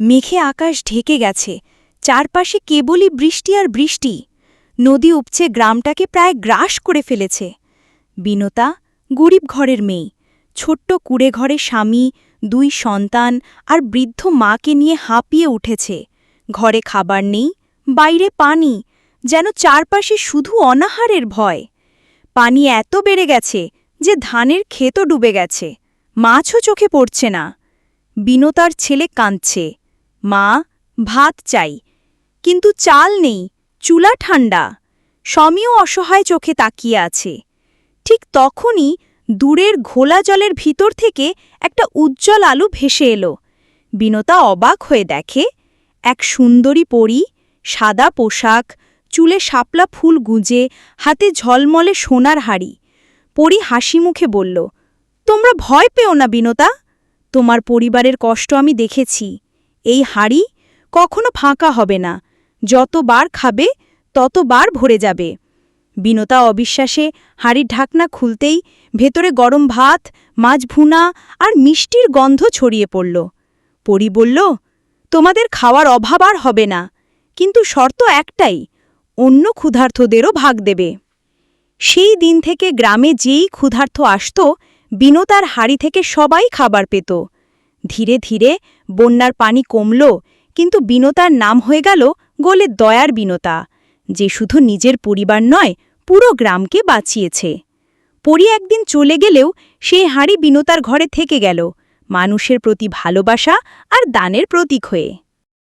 মেঘে আকাশ ঢেকে গেছে, চারপাশে কেবলই বৃষ্টি আর বৃষ্টি। নদী উপচে গ্রামটাকে প্রায় গ্রাস করে ফেলেছে। বিনতা, গরিব ঘরের মেয়ে, ছোট্ট কুড়ে ঘরে স্বামী, দুই সন্তান আর বৃদ্ধ মাকে নিয়ে হাঁপিয়ে উঠেছে। ঘরে খাবার নেই, বাইরে পানি, যেন চারপাশে শুধু অনাহারের ভয়। পানি এত বেড়ে গেছে যে ধানের ক্ষেতও ডুবে গেছে, মাছও চোখে পড়ছে না। বিনতার ছেলে কাঁদছে। মা, ভাত চাই। কিন্তু চাল নেই, চুলা ঠান্ডা স্বামীও অসহায় চোখে তাকিয়ে আছে। ঠিক তখনই দূরের ঘোলা জলের ভিতর থেকে একটা উজ্জ্বল আলো ভেসে এলো। বিনতা অবাক হয়ে দেখে, এক সুন্দরী পরী, সাদা পোশাক, চুলে শাপলা ফুল গুঁজে, হাতে ঝলমলে সোনার হাড়ি। পরী হাসি মুখে বলল, তোমরা ভয় পেও না বিনতা। তোমার পরিবারের কষ্ট আমি দেখেছি। এই হাড়ি কখনো ফাঁকা হবে না। যতবার খাবে, ততবার ভরে যাবে। বিনতা অবিশ্বাসে হাড়ির ঢাকনা খুলতেই ভেতরে গরম ভাত, মাছ ভুনা আর মিষ্টির গন্ধ ছড়িয়ে পড়ল। পরি বলল, তোমাদের খাওয়ার অভাব আর হবে না। কিন্তু শর্ত একটাই, অন্য ক্ষুধার্থদেরও ভাগ দেবে। সেই দিন থেকে গ্রামে যেই ক্ষুধার্থ আসত, বিনতার হাড়ি থেকে সবাই খাবার পেত। ধীরে ধীরে বন্যার পানি কমল, কিন্তু বিনতার নাম হয়ে গেল গোলে দয়ার বিনতা, যে শুধু নিজের পরিবার নয়, পুরো গ্রামকে বাঁচিয়েছে। পরি একদিন চলে গেলেও সেই হাঁড়ি বিনতার ঘরে থেকে গেল, মানুষের প্রতি ভালোবাসা আর দানের প্রতীক হয়ে।